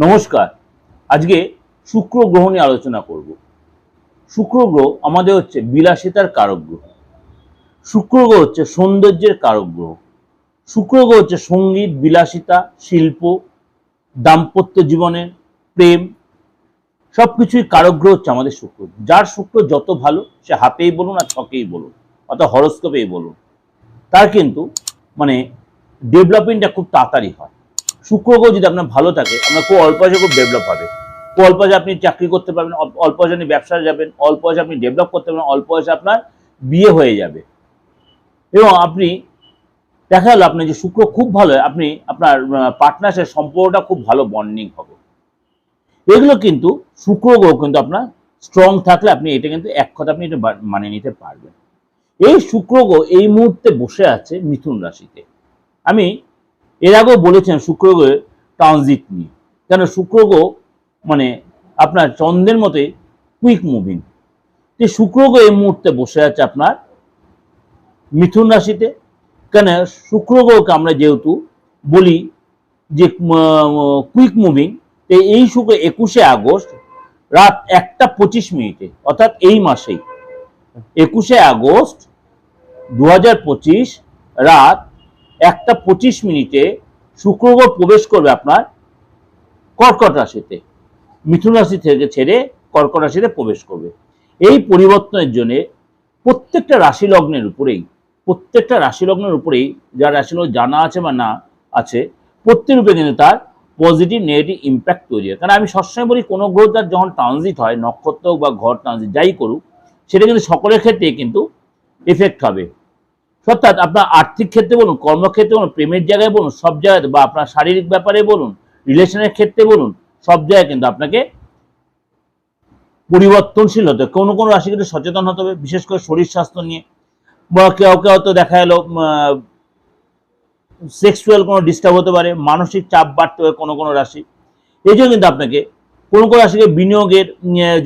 নমস্কার। আজকে শুক্র গ্রহ নিয়ে আলোচনা করব। শুক্র গ্রহ আমাদের হচ্ছে বিলাসিতার কারক গ্রহ। শুক্র গ্রহ হচ্ছে সৌন্দর্যের কারক গ্রহ। শুক্র গ্রহ হচ্ছে সংগীত, বিলাসিতা, শিল্প, দাম্পত্য জীবনের প্রেম সব কিছুই কারক গ্রহ হচ্ছে আমাদের শুক্র। যার শুক্র যত ভালো, সে হাতেই বলুন আর ছকেই বলুন, অর্থাৎ হরস্কোপেই বলুন। তার কিন্তু মানে ডেভেলপমেন্টটা খুব তাড়াতাড়ি হয়। শুক্র গ্রহ যদি আপনার ভালো থাকে, আপনার খুব অল্প বয়সে খুব ডেভেলপ হবে। খুব অল্প বয়সে আপনি চাকরি করতে পারবেন, অল্প- বয়সে আপনি ব্যবসায় যাবেন, অল্প বয়সে আপনি ডেভেলপ করতে পারবেন, অল্প বয়সে আপনার বিয়ে হয়ে যাবে। এবং আপনি, দেখা গেল আপনি যে শুক্র খুব ভালো, আপনি আপনার পার্টনার্সের সম্পর্কটা খুব ভালো বন্ডিং হবে। এগুলো কিন্তু শুক্র গ্রহ কিন্তু আপনার স্ট্রং থাকলে আপনি এটা কিন্তু এক কথা আপনি এটা মানে নিতে পারবেন। এই শুক্র গ্রহ এই মুহূর্তে বসে আছে মিথুন রাশিতে। আমি এর আগেও বলেছেন শুক্র গ্রহের ট্রানজিট নিয়ে। কেন শুক্র গ্রহ মানে আপনার চন্দ্রের মতে কুইক মুভিং। যে শুক্র গ্রহ এই মুহূর্তে বসে আছে আপনার মিথুন রাশিতে। কেন শুক্র গ্রহকে আমরা যেহেতু বলি যে কুইক মুভিং এই শুক্র একুশে আগস্ট রাত একটা পঁচিশ মিনিটে, অর্থাৎ এই মাসেই, একুশে আগস্ট দু রাত একটা পঁচিশ মিনিটে শুক্র গ্রহ প্রবেশ করবে আপনার কর্কট রাশিতে। মিথুন রাশি থেকে ছেড়ে কর্কট রাশিতে প্রবেশ করবে। এই পরিবর্তনের জন্য প্রত্যেকটা রাশি লগ্নের উপরেই, প্রত্যেকটা রাশি লগ্নের উপরেই যার রাশি লগ্ন জানা আছে বা না আছে, প্রত্যেক রূপে কিন্তু তার পজিটিভ নেগেটিভ ইম্প্যাক্ট তৈরি হয়। কারণ আমি সবসময় বলি, কোনো গ্রহ তার যখন ট্রানজিট হয়, নক্ষত্র বা ঘর ট্রানজিট যাই করুক, সেটা কিন্তু সকলের ক্ষেত্রে কিন্তু এফেক্ট হবে। অর্থাৎ আপনার আর্থিক ক্ষেত্রে বলুন, কর্মক্ষেত্রে বলুন, প্রেমের জায়গায় বলুন, সব জায়গায়, বা আপনার শারীরিক ব্যাপারে বলুন, রিলেশনের ক্ষেত্রে বলুন, সব জায়গায় কিন্তু আপনাকে পরিবর্তনশীল হতে। কোনো কোনো রাশি কিন্তু সচেতন হতে হবে, বিশেষ করে শরীর স্বাস্থ্য নিয়ে। বা কেউ কেউ হয়তো দেখা গেলো সেক্সুয়াল কোনো ডিস্টার্ব হতে পারে, মানসিক চাপ বাড়তে পারে কোনো কোনো রাশি। এই জন্য কিন্তু আপনাকে কোনো কোনো রাশিকে বিনিয়োগের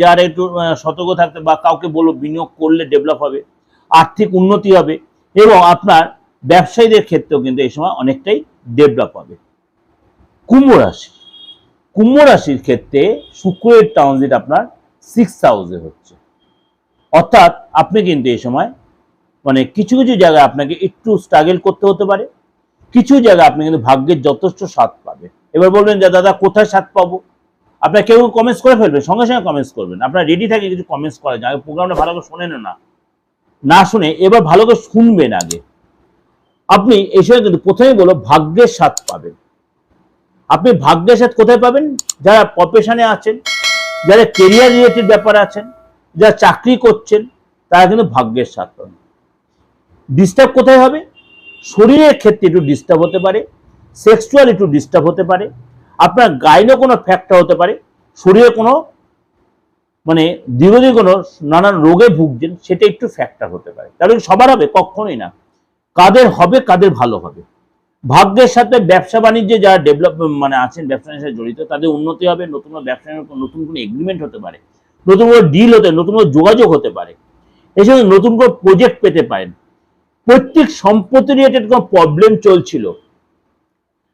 যারা একটু সতর্ক থাকতে বা কাউকে বলব, বিনিয়োগ করলে ডেভেলপ হবে, আর্থিক উন্নতি হবে। এবং আপনার ব্যবসায়ীদের ক্ষেত্রেও কিন্তু এই সময় অনেকটাই ডেভেলপ হবে। কুম্ভ রাশি। কুম্ভ রাশির ক্ষেত্রে শুক্রের ট্রানজিট আপনার সিক্স হাউসে হচ্ছে। অর্থাৎ আপনি কিন্তু এই সময় মানে কিছু কিছু জায়গায় আপনাকে একটু স্ট্রাগল করতে হতে পারে। কিছু জায়গায় আপনি কিন্তু ভাগ্যের যথেষ্ট স্বাদ পাবে এবার বলবেন যে, দাদা, কোথায় স্বাদ পাবো? আপনার কেউ কমেন্টস করে ফেলবেন, সঙ্গে সঙ্গে কমেন্টস করবেন। আপনার রেডি থাকে কিছু কমেন্টস করা যায় প্রোগ্রামটা ভালো করে শোনেন না। না শুনে এবার ভালো করে শুনবেন আগে। আপনি এই সময় কিন্তু প্রথমেই বলো ভাগ্যের স্বাদ পাবেন। আপনি ভাগ্যের স্বাদ কোথায় পাবেন? যারা প্রফেশনে আছেন, যারা কেরিয়ার রিলেটেড ব্যাপারে আছেন, যারা চাকরি করছেন, তারা কিন্তু ভাগ্যের স্বাদ পাবেন। ডিস্টার্ব কোথায় হবে? শরীরের ক্ষেত্রে একটু ডিস্টার্ব হতে পারে সেক্সুয়াল একটু ডিস্টার্ব হতে পারে, আপনার গাইনও কোনো ফ্যাক্টর হতে পারে, শরীরে কোনো মানে দীর্ঘদিন কোনো নানান রোগে ভুগছেন, সেটা একটু ফ্যাক্টর হতে পারে। তাহলে সবার হবে, কখনোই না। কাদের হবে, কাদের ভালো হবে। ভাগ্যের সাথে ব্যবসা বাণিজ্যে যারা ডেভেলপ মানে আছেন, ব্যবসা সাথে জড়িত, তাদের উন্নতি হবে, নতুন কোনো উপর নতুন কোনো এগ্রিমেন্ট হতে পারে। নতুন কোনো ডিল হতে, নতুন কোনো যোগাযোগ হতে পারে। এসব নতুন কোনো প্রজেক্ট পেতে পারেন। প্রত্যেক সম্পত্তি রিলেটেড কোনো প্রবলেম চলছিল।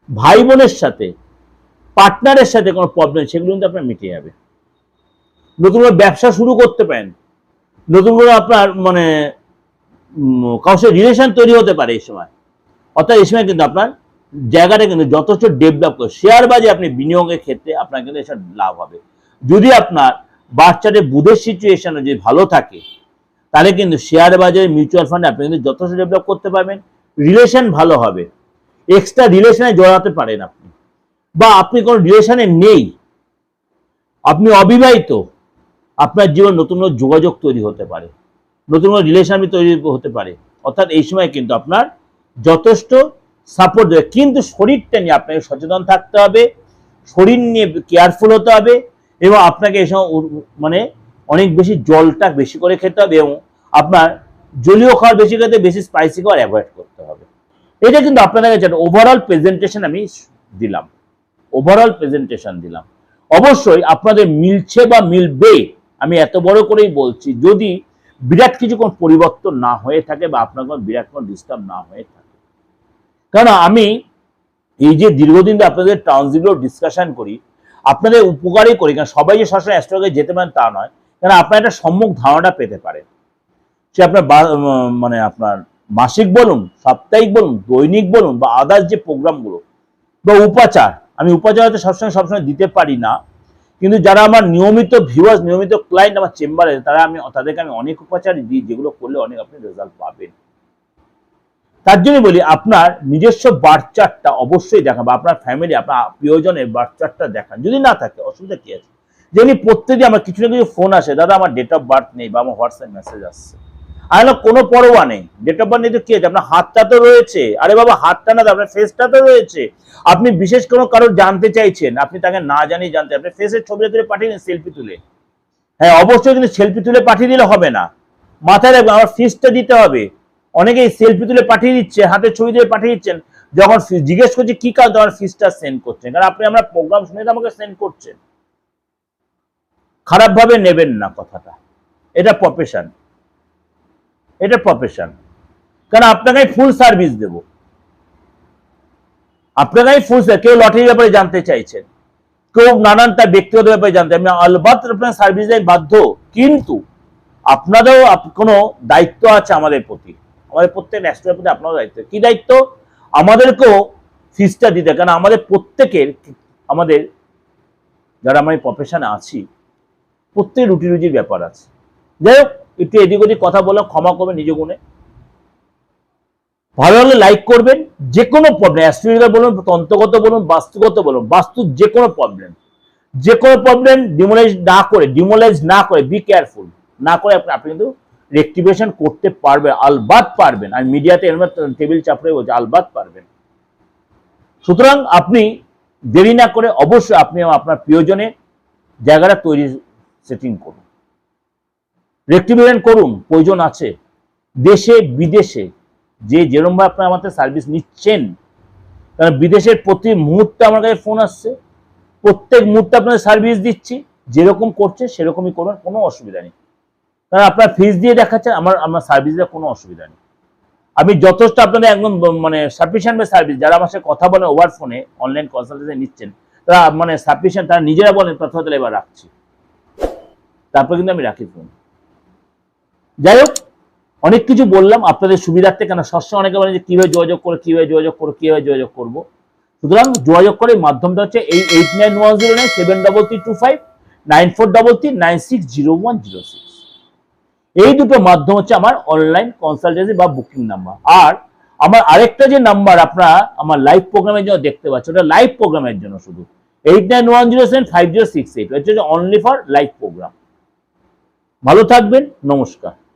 ভাই বোনের সাথে পার্টনারের সাথে কোনো প্রবলেম সেগুলো কিন্তু আপনার মিটে যাবে। নতুন করে ব্যবসা শুরু করতে পারেন। নতুন করে আপনার মানে সাথে রিলেশন তৈরি হতে পারে এই সময়। অর্থাৎ এই সময় কিন্তু আপনার জায়গাটা কিন্তু যথেষ্ট ডেভেলপ করে শেয়ার বাজে আপনি বিনিয়োগের ক্ষেত্রে আপনার কিন্তু এসব লাভ হবে। যদি আপনার বাচ্চাদের বুধের সিচুয়েশন যদি ভালো থাকে, তাহলে কিন্তু শেয়ার বাজারে মিউচুয়াল ফান্ডে আপনি কিন্তু যথেষ্ট ডেভেলপ করতে পারবেন রিলেশন ভালো হবে। এক্সট্রা রিলেশনে জড়াতে পারেন আপনি। বা আপনি কোনো রিলেশনে নেই, আপনি অবিবাহিত আপনার জীবন নতুন নতুন যোগাযোগ তৈরি হতে পারে, নতুন কোনো রিলেশন তৈরি হতে পারে। অর্থাৎ এই সময় কিন্তু আপনার যথেষ্ট সাপোর্ট দেবে। কিন্তু শরীরটা নিয়ে আপনাকে সচেতন থাকতে হবে, শরীর নিয়ে কেয়ারফুল হতে হবে এবং আপনাকে এই সময় মানে অনেক বেশি জলটা বেশি করে খেতে হবে এবং আপনার জলীয় খাবার বেশি খেতে বেশি স্পাইসি খাবার অ্যাভয়েড করতে হবে। এটা কিন্তু আপনাদের কাছে ওভারঅল প্রেজেন্টেশন আমি দিলাম। ওভারঅল প্রেজেন্টেশন দিলাম। অবশ্যই আপনাদের মিলছে বা মিলবে আমি এত বড় করেই বলছি, যদি বিরাট কিছু কোনো পরিবর্তন না হয়ে থাকে বা আপনার কোনো বিরাট কোনো ডিস্টার্ব না হয়ে থাকে। কারণ আমি এই যে দীর্ঘদিন আপনাদের ট্রান্সগুলো ডিসকাশন করি, আপনাদের উপকারই করি কারণ সবাই যে সবসময় অ্যাস্ট্রোলজি যেতে পারেন তা নয় কারণ আপনার একটা সম্মুখ ধারণাটা পেতে পারে। সে আপনার মানে আপনার মাসিক বলুন, সাপ্তাহিক বলুন, দৈনিক বলুন, বা আদার্স যে প্রোগ্রামগুলো বা উপাচার, আমি উপাচার হয়তো সবসময় সবসময় দিতে পারি না কিন্তু যারা আমার নিয়মিত ভিউয়ার্স নিয়মিত ক্লায়েন্ট আমার চেম্বারে তারা আমি, তাদেরকে আমি অনেক উপাচারই দিই, যেগুলো করলে অনেক আপনি রেজাল্ট পাবেন। তার জন্য বলি, আপনার নিজস্ব বার্চারটা অবশ্যই দেখান বা আপনার ফ্যামিলি আপনার প্রিয়জনের বার্চারটা দেখান। যদি না থাকে, অসুবিধা কি আছে? যেমনি প্রত্যেকদিন আমার কিছু না কিছু ফোন আসে, দাদা আমার ডেট অফ বার্থ নেই বা আমার হোয়াটসঅ্যাপ মেসেজ আসছে। আমি কোনো পরোয়া নেই। ডেট অফ বার্থ নেই তো কি আছে? আপনার হাতটা তো রয়েছে। আরে বাবা, হাতটা না, আপনার ফেসটা তো রয়েছে। আপনি বিশেষ কোনো কারও জানতে চাইছেন, আপনি তাকে না জানিয়ে জানতে, আপনি ফেসের ছবিটা তুলে পাঠিয়ে দিন সেলফি তুলে। হ্যাঁ অবশ্যই কিন্তু সেলফি তুলে পাঠিয়ে দিলে হবে না। মাথায় রাখবেন, আমার ফিসটা দিতে হবে। অনেকেই সেলফি তুলে পাঠিয়ে দিচ্ছে, হাতের ছবি তুলে পাঠিয়ে দিচ্ছেন। যখন জিজ্ঞেস করছি, কি কাজ আমার ফিসটা সেন্ড করছেন? কারণ আপনি আমরা প্রোগ্রাম শুনে আমাকে সেন্ড করছেন। খারাপভাবে নেবেন না কথাটা। এটা প্রফেশন এটা প্রফেশন কারণ আপনাকে ফুল সার্ভিস দেব। আপনাকে ফুল কেউ লটারির ব্যাপারে জানতে চাইছেন কেউ নানান তার ব্যক্তিগত ব্যাপারে জানতে আমি আলবাত আপনার সার্ভিস দেয় বাধ্য, কিন্তু আপনাদেরও কোনো দায়িত্ব আছে আমাদের প্রতি। আমাদের প্রত্যেক ন্যাশনাল প্রতি আপনারও দায়িত্ব। কি দায়িত্ব? আমাদেরকেও ফিসটা দিতে কারণ আমাদের প্রত্যেকের, আমাদের যারা আমরা প্রফেশনে আছি, প্রত্যেক রুটি রুজির ব্যাপার আছে। যাই হোক একটু এদিক ওদিক কথা বলে, ক্ষমা করবেন নিজ গুণে। ভালো লাগলে লাইক করবেন, যে কোনো প্রবলেম অ্যাস্ট্রোলজিক্যাল বলুন, তন্ত্রগত বলুন, বাস্তুগত বলুন, বাস্তু যে কোনো প্রবলেম যে কোনো প্রবলেম ডিমোলাইজ না করে ডিমোলাইজ না করে বি কেয়ারফুল না করে আপনি আপনি কিন্তু রেক্টিভেশন করতে পারবেন, আলবাত পারবেন। আর মিডিয়াতে এরম টেবিল চাপড়ে বলছে, আলবাত পারবেন। সুতরাং আপনি দেরি না করে অবশ্যই আপনি আপনার প্রিয়জনের জায়গাটা তৈরি সেটিং করুন। রেক্টিভেশন করুন, প্রয়োজন আছে। দেশে, বিদেশে, যে যেরমভাবে আপনার আমাদের সার্ভিস নিচ্ছেন, কারণ বিদেশের প্রতি মুহূর্তে আমার কাছে ফোন আসছে। প্রত্যেক মুহূর্তে আপনাদের সার্ভিস দিচ্ছি, যেরকম করছে, সেরকমই করবেন কোনো অসুবিধা নেই। কারণ আপনার ফিজ দিয়ে দেখাচ্ছেন, আমার আমার সার্ভিস দেওয়ার কোনো অসুবিধা নেই। আমি যথেষ্ট আপনাদের একদম মানে সাফিসিয়েন্ট সার্ভিস যারা আমার সাথে কথা বলেন ওভার ফোনে অনলাইন কনসালটেশন নিচ্ছেন, তারা মানে সাফিসিয়েন্ট তারা নিজেরা বলেন প্রথম তাহলে এবার রাখছি। তারপর কিন্তু আমি রাখি ফোন যাই হোক অনেক কিছু বললাম, আপনাদের সুবিধার্থে, কেন সবসময় অনেকে বলেন যে কীভাবে যোগাযোগ করে কীভাবে যোগাযোগ করো কীভাবে যোগাযোগ করব। সুতরাং যোগাযোগ করে এই মাধ্যমটা হচ্ছে এই eight nine one zero nine seven double three two five nine four double three nine six zero one zero six এই দুটো মাধ্যম হচ্ছে আমার অনলাইন কনসালটেন্সি বা বুকিং নাম্বার আর আমার আরেকটা যে নাম্বার আপনারা আমার লাইভ প্রোগ্রামের জন্য দেখতে পাচ্ছেন, ওটা লাইভ প্রোগ্রামের জন্য শুধু। Eight nine one zero seven five zero six eight হচ্ছে অনলি ফর লাইভ প্রোগ্রাম ভালো থাকবেন, নমস্কার।